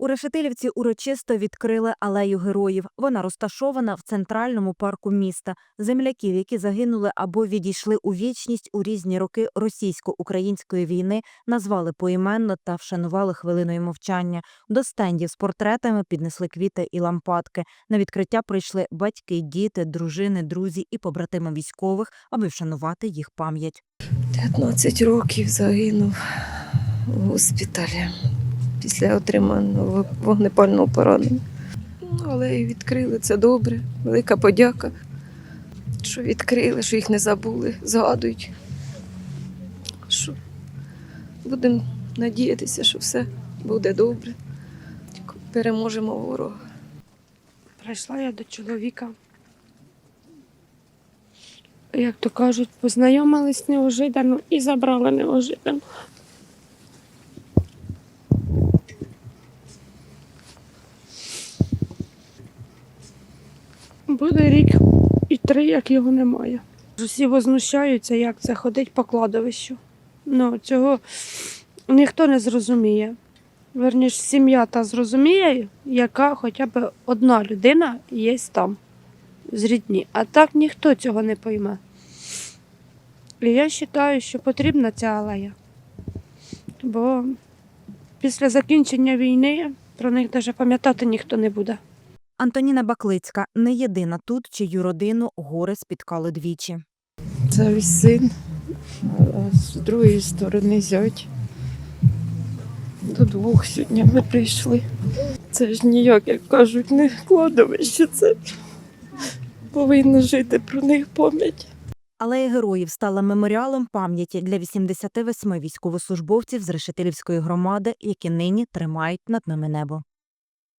У Решетилівці урочисто відкрили алею героїв. Вона розташована в центральному парку міста. Земляків, які загинули або відійшли у вічність у різні роки російсько-української війни, назвали поіменно та вшанували хвилиною мовчання. До стендів з портретами піднесли квіти і лампадки. На відкриття прийшли батьки, діти, дружини, друзі і побратими військових, аби вшанувати їх пам'ять. 15 років загинув у госпіталі після отриманого вогнепального поранення. Ну, але і відкрили це добре. Велика подяка, що відкрили, що їх не забули, згадують. Що будемо надіятися, що все буде добре. Переможемо ворога. Прийшла я до чоловіка. Як то кажуть, познайомились неожиданно і забрали неожиданно. Буде рік і три, як його немає. Усі возмущаються, як це ходить по кладовищу. Ну, цього ніхто не зрозуміє. Верніш, сім'я та зрозуміє, яка хоча б одна людина є там з рідні. А так ніхто цього не пойме. І я вважаю, що потрібна ця алея. Бо після закінчення війни про них навіть пам'ятати ніхто не буде. Антоніна Баклицька не єдина тут, чию родину гори спіткали двічі. Це ось син, а з другої сторони зять. До двох сьогодні ми прийшли. Це ж ніяк, як кажуть, не кладовище. Це повинно жити про них пам'ять. Алея героїв стала меморіалом пам'яті для 88 військовослужбовців з Решетилівської громади, які нині тримають над нами небо.